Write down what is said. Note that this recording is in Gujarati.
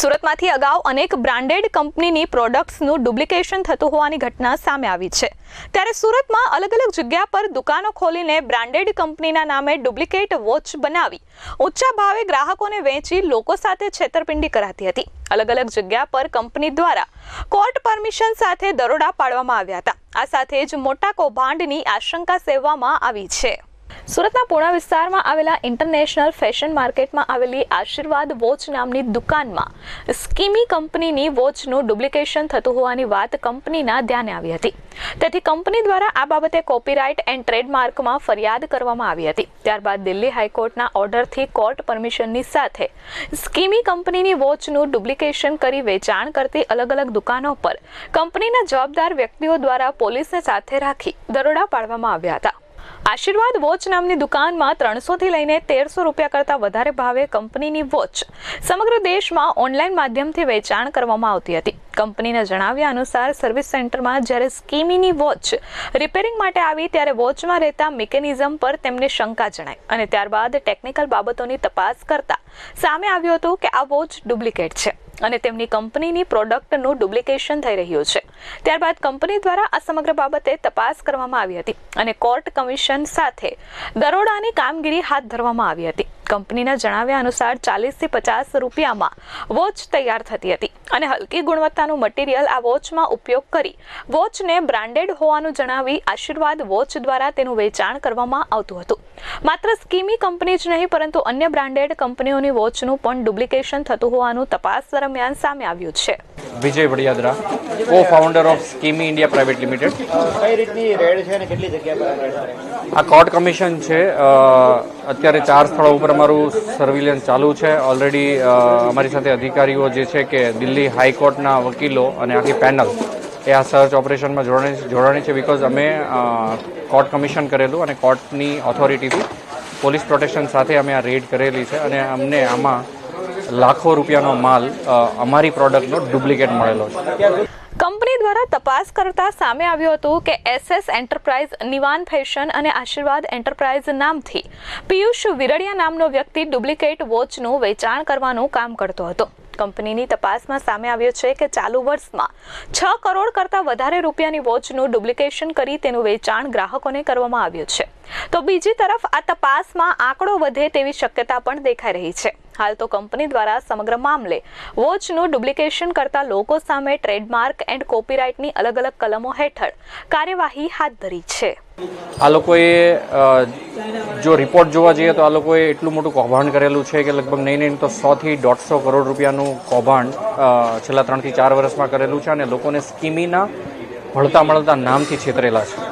સુરતમાંથી અગાઉ અનેક બ્રાન્ડેડ કંપનીની પ્રોડક્ટ્સનું ડુપ્લિકેશન થતું હોવાની ઘટના સામે આવી છે. ત્યારે સુરતમાં અલગ અલગ જગ્યા પર દુકાનો ખોલીને બ્રાન્ડેડ કંપનીના નામે ડુપ્લિકેટ વોચ બનાવી ઊંચા ભાવે ગ્રાહકોને વેચી લોકો સાથે છેતરપિંડી કરાતી હતી. અલગ અલગ જગ્યા પર કંપની દ્વારા કોર્ટ પરમિશન સાથે દરોડા પાડવામાં આવ્યા હતા. આ સાથે જ મોટા કૌભાંડની આશંકા સેવવામાં આવી છે. સુરતના પૂણા વિસ્તારમાં આવેલા ઇન્ટરનેશનલ ફેશન માર્કેટમાં આવેલી આશીર્વાદ વોચ નામની દુકાનમાં સ્કીમી કંપનીની વોચનું ડુપ્લિકેશન થતું હોવાની વાત કંપનીના ધ્યાને આવી હતી. તેથી કંપની દ્વારા આ બાબતે કોપીરાઇટ એન્ડ ટ્રેડમાર્કમાં ફરિયાદ કરવામાં આવી હતી. ત્યારબાદ દિલ્હી હાઈકોર્ટના ઓર્ડરથી કોર્ટ પરમિશનની સાથે સ્કીમી કંપનીની વોચનું ડુપ્લિકેશન કરી વેચાણ કરતી અલગ અલગ દુકાનો પર કંપનીના જવાબદાર વ્યક્તિઓ દ્વારા પોલીસને સાથે રાખી દરોડા પાડવામાં આવ્યા હતા. આશીર્વાદ વોચ નામની દુકાનમાં ત્રણસોથી લઈને તેરસો રૂપિયા કરતાં વધારે ભાવે કંપનીની વોચ સમગ્ર દેશમાં ઓનલાઈન માધ્યમથી વેચાણ કરવામાં આવતી હતી. કંપનીના જણાવ્યા અનુસાર સર્વિસ સેન્ટરમાં જ્યારે સ્કીમીની વોચ રિપેરિંગ માટે આવી ત્યારે વોચમાં રહેતા મિકેનિઝમ પર તેમને શંકા જણાઈ અને ત્યારબાદ ટેકનિકલ બાબતોની તપાસ કરતા સામે આવ્યું હતું કે આ વોચ ડુપ્લિકેટ છે અને તેમની કંપનીની પ્રોડક્ટનું ડુપ્લિકેશન થઈ રહ્યું છે. ત્યારબાદ કંપની દ્વારા આ સમગ્ર બાબતે તપાસ કરવામાં આવી હતી અને કોર્ટ કમિશન સાથે દરોડાની કામગીરી હાથ ધરવામાં આવી હતી. કંપનીના જણાવ્યા અનુસાર ચાલીસથી પચાસ રૂપિયામાં વોચ તૈયાર થતી હતી અને હલકી ગુણવત્તાનું મટીરિયલ આ વોચમાં ઉપયોગ કરી વોચને બ્રાન્ડેડ હોવાનું જણાવી આશીર્વાદ વોચ દ્વારા તેનું વેચાણ કરવામાં આવતું હતું. માત્ર સ્કીમી કંપની જ નહીં, પરંતુ અન્ય બ્રાન્ડેડ કંપનીઓની વોચનું પણ ડુપ્લિકેશન થતું હોવાનું તપાસ દરમિયાન સામે આવ્યું છે. Vijay Vadiyadara co founder of Skimmy India private limited કઈ રીતની રેડ છે અને કેટલી જગ્યા આ કોર્ટ કમિશન છે અત્યારે ચાર સ્થળો ઉપર અમારું સર્વિલન્સ ચાલુ છે. ઓલરેડી અમારી સાથે અધિકારીઓ જે છે કે દિલ્હી હાઈકોર્ટના વકીલો અને આખી પેનલ એ આ સર્ચ ઓપરેશનમાં જોડાણી જોડાણી છે બિકોઝ અમે કોર્ટ કમિશન કરેલું અને કોર્ટની ઓથોરિટીથી પોલીસ પ્રોટેક્શન સાથે અમે આ રેડ કરેલી છે અને અમને આમાં લાખો રૂપિયાનો માલ અમારી પ્રોડક્ટનો ડુપ્લિકેટ મળેલો છે. કંપની દ્વારા તપાસ કરતા સામે આવ્યું હતું કે એસએસ એન્ટરપ્રાઇઝ, નિવાન ફેશન અને આશીર્વાદ એન્ટરપ્રાઇઝ નામથી પિયુષ વિરડિયા નામનો વ્યક્તિ ડુપ્લિકેટ વોચનું વેચાણ કરવાનું કામ કરતો હતો. કંપનીની તપાસમાં સામે આવ્યું છે કે ચાલુ વર્ષમાં છ કરોડ કરતાં વધારે રૂપિયાની વોચનું ડુપ્લિકેશન કરી તેનું વેચાણ ગ્રાહકોને કરવામાં આવ્યું છે. તો બીજી તરફ આ તપાસમાં આંકડો વધે તેવી શક્યતા પણ દેખાઈ રહી છે. હાલ તો કંપની દ્વારા સમગ્ર મામલે વોચનું ડુપ્લિકેશન કરતા લોકો સામે ટ્રેડમાર્ક એન્ડ કોપીરાઇટની અલગ અલગ કલમો હેઠળ કાર્યવાહી હાથ ધરી છે. આ લોકોએ જો રિપોર્ટ જોવા જઈએ તો આ લોકોએ એટલું મોટું કૌભાંડ કરેલું છે કે લગભગ નહીં નહીં તો સોથી દોઢસો કરોડ રૂપિયાનું કૌભાંડ છેલ્લા ત્રણથી ચાર વર્ષમાં કરેલું છે અને લોકોને સ્કીમીના ભળતા મળતા નામથી છેતરેલા છે.